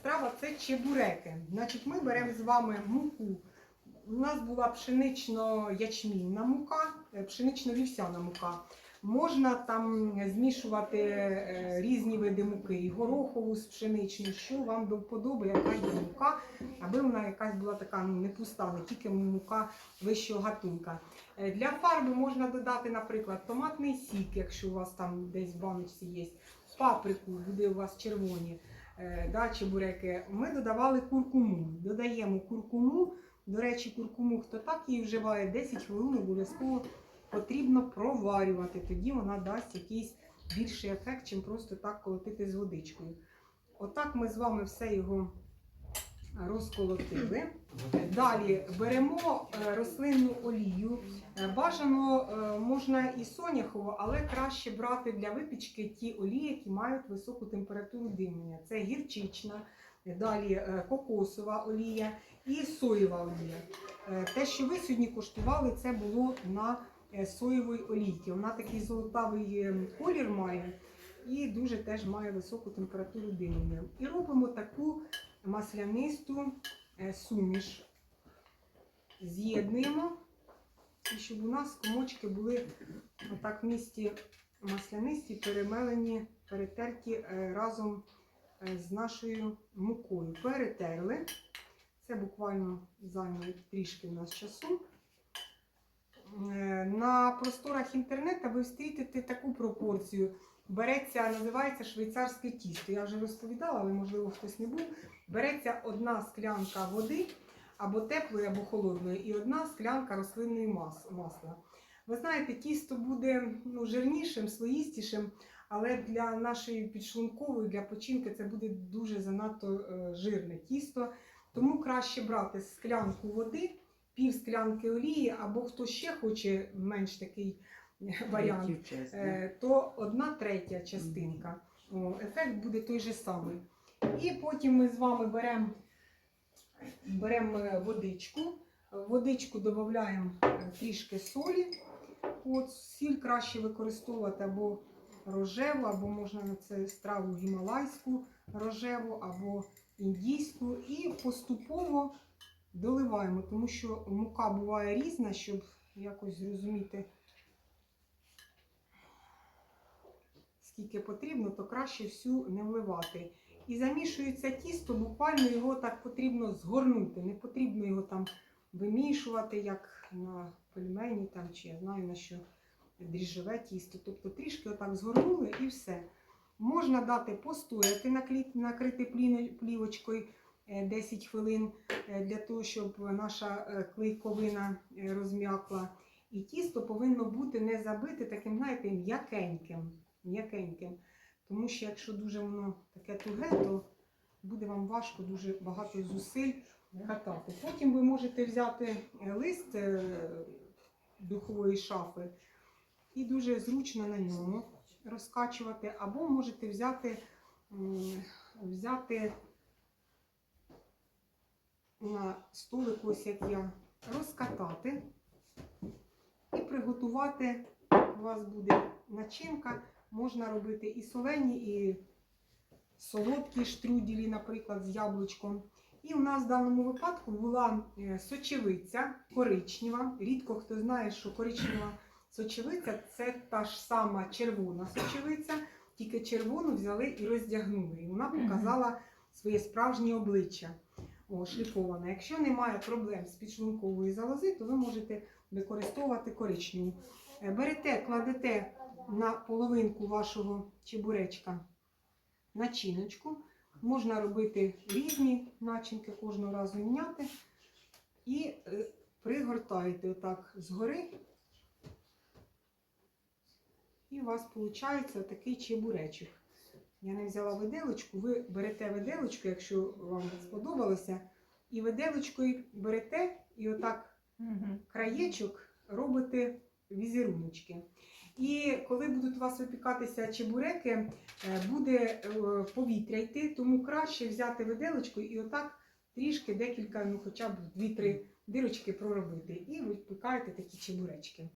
страва це чебуреки. Значить, ми беремо з вами муку. У нас була пшенично-ячмінна мука, е, пшенично-вівсяна мука. Можна там змішувати е, різні види муки, і горохову з пшеничною, що вам до вподоби, яка є мука, аби вона якась була така ну, не пуста, не тільки мука вищого гатунка. Е, Для фарби можна додати, наприклад, томатний сік, якщо у вас там десь в баночці є, паприку, буде у вас червоні да, чебуреки. Ми додавали куркуму. Додаємо куркуму. До речі, куркуму, хто так її вживає, 10 хвилин обов'язково потрібно проварювати. Тоді вона дасть якийсь більший ефект, чим просто так колотити з водичкою. Отак ми з вами все його розколотили. Далі беремо е, рослинну олію. Е, Бажано е, можна і соняхову, але краще брати для випічки ті олії, які мають високу температуру димлення. Це гірчична, далі кокосова олія і соєва олія. Те, що ви сьогодні коштували, це було на соєвій олійці. Вона такий золотавий колір має і дуже теж має високу температуру димлення. І робимо таку маслянисту е, суміш. З'єднуємо, і щоб у нас комочки були отак в місті маслянисті, перемелені, перетерті е, разом е, з нашою мукою. Перетерли. Це буквально зайняло трішки в нас часу. На просторах інтернету ви зустрітите таку пропорцію. Береться, називається швейцарське тісто. Я вже розповідала, але можливо хтось не був. Береться одна склянка води, або теплої, або холодної, і одна склянка рослинної мас- масла. Ви знаєте, тісто буде ну, жирнішим, слоїстішим, але для нашої підшлункової, для печінки це буде дуже занадто е, жирне тісто. Тому краще брати склянку води, пів склянки олії, або хто ще хоче менш такий варіант, е, то одна третя частинка. Ефект буде той же самий. І потім ми з вами беремо берем е, водичку. В Водичку додаємо трішки солі. От, сіль краще використовувати або рожеву, або можна на це страву гімалайську рожеву, або індійську. І поступово доливаємо, тому що мука буває різна, щоб якось зрозуміти, скільки потрібно, то краще всю не вливати. І замішується тісто, буквально його так потрібно згорнути. Не потрібно його там вимішувати, як на пельмені там, чи я знаю на що дріжджове тісто. Тобто трішки отак згорнули і все. Можна дати постояти, накрити плівочкою е, 10 хвилин е, для того, щоб наша е, клейковина е, розм'якла. І тісто повинно бути не забите таким, знаєте, м'якеньким. М'якеньким. Тому що якщо дуже воно таке туге, то буде вам важко дуже багато зусиль катати. Потім ви можете взяти е, лист е, духової шафи і дуже зручно на ньому розкачувати, або можете взяти, взяти на столик, ось як я, розкатати і приготувати. У вас буде начинка. Можна робити і солені, і солодкі штруділі, наприклад, з яблучком. І у нас в даному випадку була е, сочевиця коричнева. Рідко хто знає, що коричнева сочевиця це та ж сама червона сочевиця, тільки червону взяли і роздягнули. І вона показала своє справжнє обличчя о, шліфоване. Якщо немає проблем з підшлунковою залози, то ви можете використовувати коричневу. Е, Берете, кладете на половинку вашого чебуречка начиночку. Можна робити різні начинки, кожного разу міняти. І е, пригортаєте отак згори. І у вас виходить такий чебуречок. Я не взяла виделочку, ви берете виделочку, якщо вам сподобалося, і виделочкою берете і отак краєчок робите візеруночки. І коли будуть у вас випікатися чебуреки, е, буде е, повітря йти, тому краще взяти виделочку і отак трішки, декілька, ну хоча б 2-3 дирочки проробити. І випікаєте такі чебуречки.